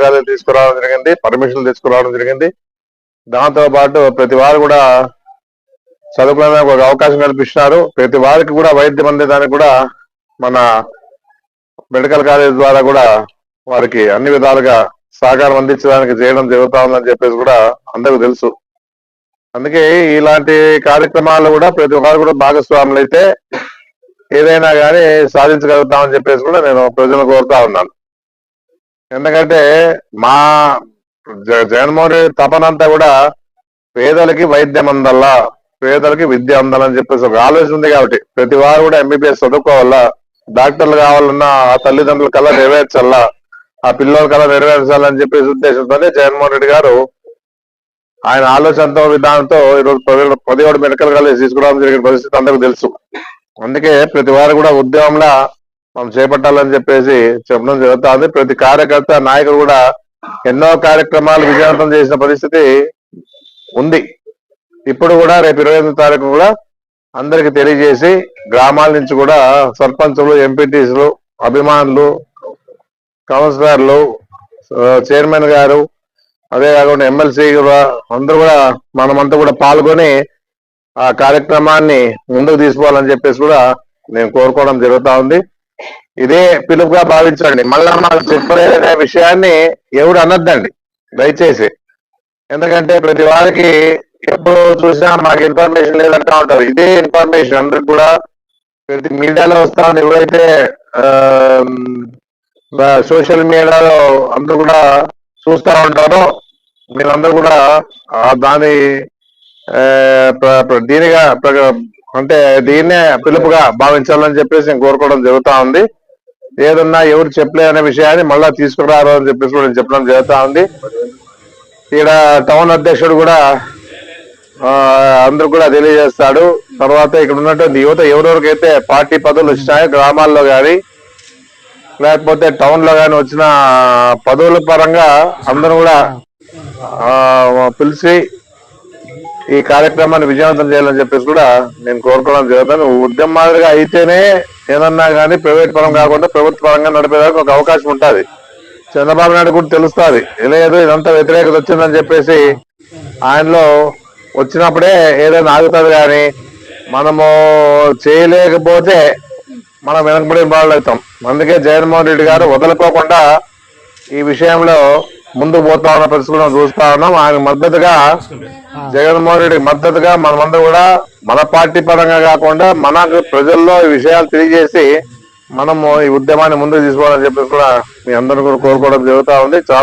Medical తీసుకురావడం జరిగింది permission తీసుకురావడం జరిగింది. దాంతో పాటు ప్రతి వారు కూడా చదువుకోవడానికి ఒక అవకాశం కల్పిస్తున్నారు. ప్రతి వారికి కూడా వైద్యం అందేదానికి కూడా మన మెడికల్ కాలేజ్ ద్వారా కూడా వారికి అన్ని విధాలుగా సహకారం అందించడానికి చేయడం జరుగుతా ఉందని చెప్పేసి కూడా అందరికి తెలుసు. అందుకే ఇలాంటి కార్యక్రమాలు కూడా ప్రతి ఒక్కరు కూడా భాగస్వాములు అయితే ఏదైనా కానీ సాధించగలుగుతామని చెప్పేసి కూడా నేను ప్రజలను కోరుతా ఉన్నాను. ఎందుకంటే మా జగన్మోహన్ రెడ్డి తపనంతా కూడా పేదలకి వైద్యం అందల్లా పేదలకి విద్య అందాలని చెప్పేసి ఒక ఆలోచన ఉంది కాబట్టి ప్రతి వారు కూడా ఎంబీబీఎస్ చదువుకోవాలా డాక్టర్లు కావాలన్నా ఆ తల్లిదండ్రుల కళ నెరవేర్చాలా ఆ పిల్లల కళ నెరవేర్చాలని చెప్పేసి ఉద్దేశంతోనే జగన్మోహన్ రెడ్డి గారు ఆయన ఆలోచనతో విధానంతో ఈరోజు పదిహేడు మెడికల్ కాలేజ్ తీసుకురావడం జరిగిన పరిస్థితి అందరికీ తెలుసు. అందుకే ప్రతి వారు కూడా ఉద్యమంలో మనం చేపట్టాలని చెప్పేసి చెప్పడం జరుగుతుంది. ప్రతి కార్యకర్త నాయకుడు కూడా ఎన్నో కార్యక్రమాలు విజయవంతం చేసిన పరిస్థితి ఉంది. ఇప్పుడు కూడా రేపు ఇరవై ఎనిమిది తారీఖు కూడా అందరికి తెలియజేసి గ్రామాల నుంచి కూడా సర్పంచులు ఎంపీటీసులు అభిమానులు కౌన్సిలర్లు చైర్మన్ గారు అదే కాకుండా ఎమ్మెల్సీ అందరూ కూడా మనమంతా కూడా పాల్గొని ఆ కార్యక్రమాన్ని ముందుకు తీసుకోవాలని చెప్పేసి కూడా నేను కోరుకోవడం జరుగుతూ ఉంది. ఇదే పిలుపుగా భావించండి. మళ్ళా మాకు చెప్పలేదనే విషయాన్ని ఎవడు అనొద్దండి. దయచేసి. ఎందుకంటే ప్రతి వారికి ఎప్పుడు చూసినా మాకు ఇన్ఫర్మేషన్ లేదంటా ఉంటారు. ఇదే ఇన్ఫర్మేషన్ అందరికి కూడా ప్రతి మీడియాలో వస్తా ఉంది. ఎవరైతే సోషల్ మీడియాలో అందరూ కూడా చూస్తా ఉంటారో మీరందరూ కూడా దాని దీనిగా ప్ర- అంటే దీన్నే పిలుపుగా భావించాలని చెప్పేసి నేను కోరుకోవడం జరుగుతా ఉంది. ఏదన్నా ఎవరు చెప్పలే అనే విషయాన్ని మళ్ళా తీసుకురారు అని చెప్పేసి నేను చెప్పడం జరుగుతా ఉంది. ఇక్కడ టౌన్ అధ్యక్షుడు కూడా అందరు అందరూ కూడా తెలియజేస్తాడు. తర్వాత ఇక్కడ ఉన్నటువంటి యువత ఎవరెవరికైతే పార్టీ పదవులు వచ్చినాయో గ్రామాల్లో కానీ లేకపోతే టౌన్లో కానీ వచ్చిన పదవుల పరంగా అందరూ కూడా పిలిచి ఈ కార్యక్రమాన్ని విజయవంతం చేయాలని చెప్పేసి కూడా నేను కోరుకోవడం జరుగుతాను ఉద్యమం మాదిరిగా అయితేనే ఏదన్నా కానీ ప్రైవేట్ పరం కాకుండా ప్రభుత్వ పరంగా నడిపేదానికి ఒక అవకాశం ఉంటుంది. చంద్రబాబు నాయుడు కూడా తెలుస్తుంది. లేదు ఇదంతా వ్యతిరేకత వచ్చిందని చెప్పేసి ఆయనలో వచ్చినప్పుడే ఏదైనా ఆగుతుంది కానీ మనము చేయలేకపోతే మనం వెనకబడిన వాళ్ళు అవుతాం అందుకే జగన్మోహన్ రెడ్డి గారు వదలుకోకుండా ఈ విషయంలో ముందు పోతా ఉన్న పరిస్థితులు చూస్తా ఉన్నాం. ఆయన మద్దతుగా జగన్మోహన్ రెడ్డికి మద్దతుగా మనమందరూ కూడా మన పార్టీ పరంగా కాకుండా మనకు ప్రజల్లో ఈ విషయాలు తెలియజేసి మనము ఈ ఉద్యమాన్ని ముందుకు తీసుకోవాలని చెప్పేసి కూడా మీ అందరూ కూడా కోరుకోవడం జరుగుతూ ఉంది. చాలా